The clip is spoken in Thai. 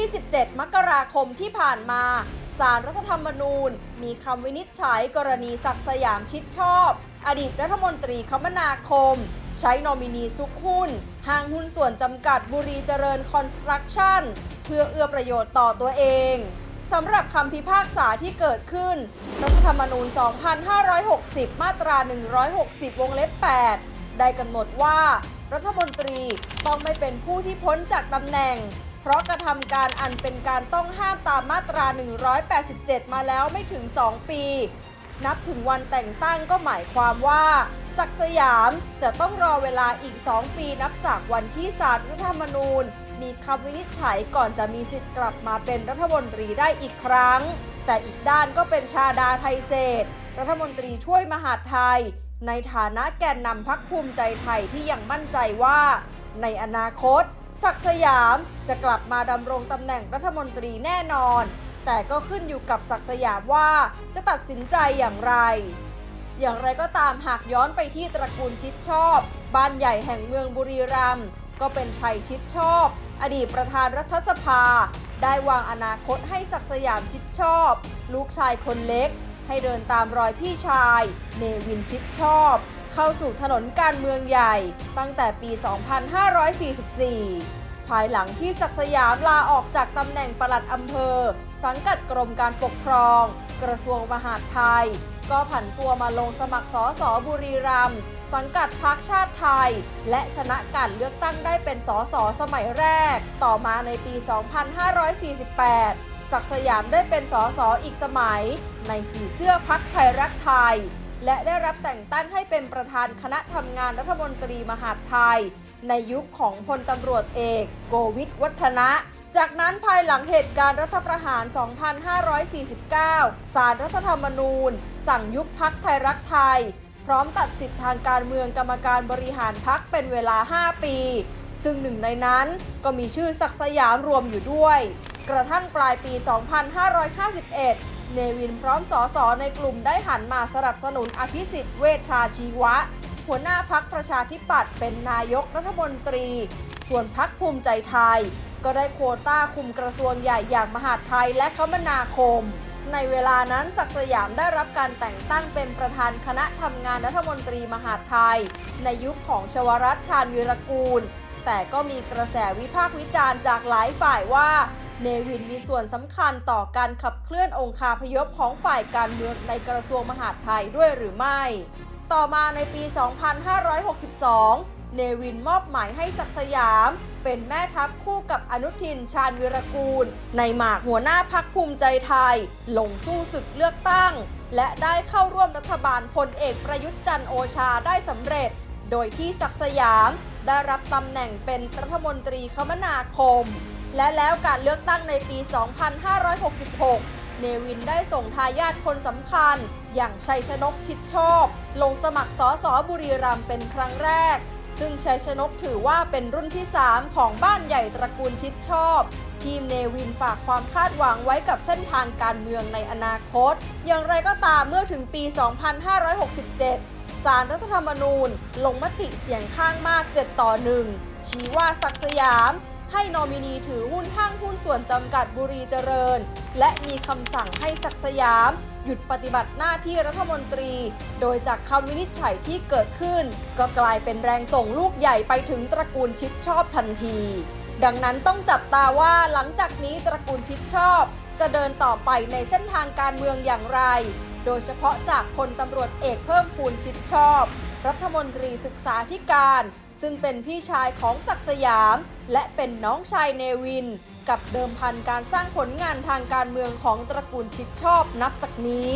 ที่ 17 มกราคมที่ผ่านมาสารรัฐธรรมนูญ มีคำวินิจฉัยกรณีศักสยามชิดชอบ อดีตรัฐมนตรีคมนาคม ใช้นอมินีซุกหุ้น ห้างหุ้นส่วนจำกัดบุรีเจริญคอนสตรักชั่น เพื่อเอื้อประโยชน์ต่อตัวเองสำหรับคำพิพากษาที่เกิดขึ้น รัฐธรรมนูญ 2560 มาตรา 160 วงเล็บ 8 ได้กำหนดว่า รัฐมนตรีต้องไม่เป็นผู้ที่พ้นจากตำแหน่ง เพราะกระทำการอันเป็นการต้องห้ามตามมาตรา 187 มาแล้วไม่ถึง 2 ปี นับถึงวันแต่งตั้งก็หมายความว่า ศักสยามจะต้องรอเวลาอีก 2 ปีนับจากวันที่ศาลรัฐธรรมนูญ มีคำวินิจฉัยก่อนจะมีสิทธิ์กลับมาเป็นรัฐมนตรีได้อีกครั้ง แต่อีกด้านก็เป็นชาดาไทยเศษ รัฐมนตรีช่วยมหาดไทย ในฐานะแกนนำพักภูมิใจไทยที่ยังมั่นใจว่า ในอนาคต ศักสยามจะกลับมาดำรงตำแหน่งรัฐมนตรีแน่นอน แต่ก็ขึ้นอยู่กับศักสยามว่าจะตัดสินใจอย่างไร อย่างไรก็ตามหากย้อนไปที่ตระกูลชิดชอบ บ้านใหญ่แห่งเมืองบุรีรัมย์ก็เป็นชัยชิดชอบ อดีตประธานรัฐสภา ได้วางอนาคตให้ศักสยามชิดชอบ ลูกชายคนเล็ก ให้เดินตามรอยพี่ชาย เนวินชิดชอบ เข้าสู่ถนนการเมืองใหญ่ตั้งแต่ปี 2544 ภายหลังที่ศักสยามลาออกจากตำแหน่งปลัดอำเภอ สังกัดกรมการปกครอง กระทรวงมหาดไทย ก็ผันตัวมาลงสมัครสอสอบุรีรัมย์สังกัดพรรคชาติไทย และชนะการเลือกตั้งได้เป็นสอสอสมัยแรก ต่อมาในปี 2548 ศักสยามได้เป็นสอสออีกสมัย ในสีเสื้อพักไทยรักไทย และได้รับแต่งตั้งให้เป็นประธานคณะทำงานรัฐมนตรีมหาดไทย ในยุคของพลตำรวจเอก โกวิทวัฒนะ จากนั้นภายหลังเหตุการณ์รัฐประหาร 2549 สารรัฐธรรมนูญ สั่งยุบพักไทยรักไทย พร้อมตัดสิทธิทางการเมืองกรรมการบริหารพักเป็นเวลา 5 ปี ซึ่งหนึ่งในนั้นก็มีชื่อศักดิ์สยามรวมอยู่ด้วย กระทั่งปลายปี 2551 เนวินพร้อมสอสอในกลุ่มได้หันมาสนับสนุนอภิสิทธิ์เวชชาชีวะ หัวหน้าพักประชาธิปัตย์เป็นนายกรัฐมนตรี ส่วนพักภูมิใจไทย ก็ได้โควต้าคุมกระทรวงใหญ่อย่างมหาดไทยและคมนาคม ในเวลานั้นศักสยามได้รับการแต่งตั้งเป็นประธานคณะทำงานรัฐมนตรีมหาดไทย ในยุคของชวรัตชาญวีรกูล แต่ก็มีกระแสวิพากษ์วิจารณ์จากหลายฝ่ายว่า เนวินมีส่วนสำคัญต่อการขับเคลื่อนองคาพยพของฝ่ายการเมืองในกระทรวงมหาดไทยด้วยหรือไม่ ต่อมาในปี 2562 เนวินมอบหมายให้ศักดิ์สยาม เป็นแม่ทัพคู่กับอนุทินชาญวิรกูล ในหมากหัวหน้าพักภูมิใจไทย ลงสู้ศึกเลือกตั้ง และได้เข้าร่วมรัฐบาลพลเอกประยุทธ์จันโอชาได้สำเร็จ โดยที่ศักดิ์สยามได้รับตำแหน่งเป็นรัฐมนตรีคมนาคม และแล้วการเลือกตั้งในปี 2566 เนวินได้ส่งทายาทคนสำคัญ อย่างชัยชนกชิดชอบ ลงสมัครสอสอบุรีรัมย์เป็นครั้งแรก ซึ่งชัยชนกถือว่าเป็นรุ่นที่ 3 ของบ้านใหญ่ตระกูลชิดชอบ ทีมเนวินฝากความคาดหวังไว้กับเส้นทางการเมืองในอนาคต อย่างไรก็ตามเมื่อถึงปี 2567สารรัฐธรรมนูญ ลงมติเสียงข้างมาก 7 ต่อ 1 ชี้ว่าศักสยาม ให้นอมินีถือหุ้นห้างหุ้นส่วนจำกัดบุรีเจริญ และมีคำสั่งให้ศักสยาม หยุดปฏิบัติหน้าที่รัฐมนตรี โดยจากคำวินิจฉัยที่เกิดขึ้น ก็กลายเป็นแรงส่งลูกใหญ่ไปถึงตระกูลชิดชอบทันที ดังนั้นต้องจับตาว่าหลังจากนี้ตระกูลชิดชอบ จะเดินต่อไปในเส้นทางการเมืองอย่างไร โดยเฉพาะจากพลตำรวจเอกเพิ่มพูนชิดชอบ รัฐมนตรีศึกษาธิการ ซึ่งเป็นพี่ชายของศักสยาม และเป็นน้องชายเนวิน กับเดิมพันการสร้างผลงานทางการเมืองของตระกูลชิดชอบนับจากนี้